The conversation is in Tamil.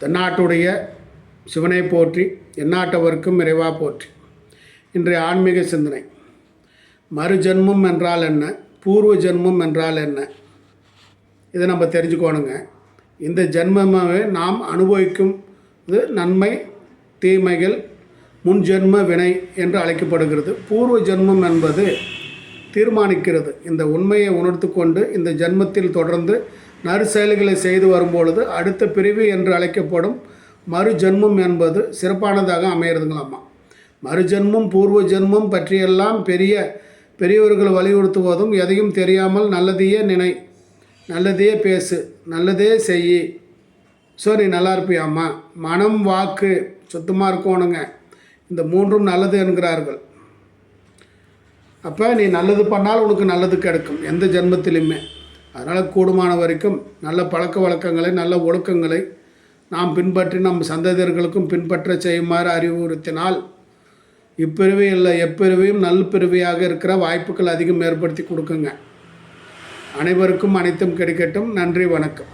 தென்னாட்டுடைய சிவனை போற்றி எந்நாட்டவர்க்கும் இறைவா போற்றி. இன்றைய ஆன்மீக சிந்தனை. மறுஜென்மம் என்றால் என்ன? பூர்வ ஜென்மம் என்றால் என்ன? இதை நம்ம தெரிஞ்சுக்கோணுங்க. இந்த ஜென்மமாகவே நாம் அனுபவிக்கும் இது நன்மை தீமைகள் முன் ஜென்ம வினை என்று அழைக்கப்படுகிறது. பூர்வ ஜென்மம் என்பது தீர்மானிக்கிறது. இந்த உண்மையை உணர்த்து கொண்டு இந்த ஜென்மத்தில் தொடர்ந்து நற்செயல்களை செய்து வரும்பொழுது அடுத்த பிரிவு என்று அழைக்கப்படும் மறு ஜென்மம் என்பது சிறப்பானதாக அமையிறதுங்களாம்மா. மறு ஜென்மம் பூர்வ ஜென்மம் பற்றியெல்லாம் பெரிய பெரியவர்கள் வலியுறுத்துவதும் எதையும் தெரியாமல் நல்லதையே நினை நல்லதையே பேசு நல்லதே செய் ஸோ நீ நல்லா இருப்பியாம்மா. மனம் வாக்கு சுத்தமாக இருக்கணுங்க. இந்த மூன்றும் நல்லது என்கிறார்கள். அப்போ நீ நல்லது பண்ணால் உனக்கு நல்லது கிடைக்கும் எந்த ஜென்மத்திலையுமே அதனால் கூடுமான வரைக்கும் நல்ல பழக்க வழக்கங்களை நல்ல ஒழுக்கங்களை நாம் பின்பற்றி நம் சந்ததியர்களுக்கும் பின்பற்ற செய்யுமாறு அறிவுறுத்தினால் இப்பிரிவு இல்லை எப்பிரிவையும் நல்பிரிவையாக பிறவியாக இருக்கிற வாய்ப்புகள் அதிகம் ஏற்படுத்தி கொடுக்குங்க. அனைவருக்கும் அனைத்தும் கிடைக்கட்டும். நன்றி வணக்கம்.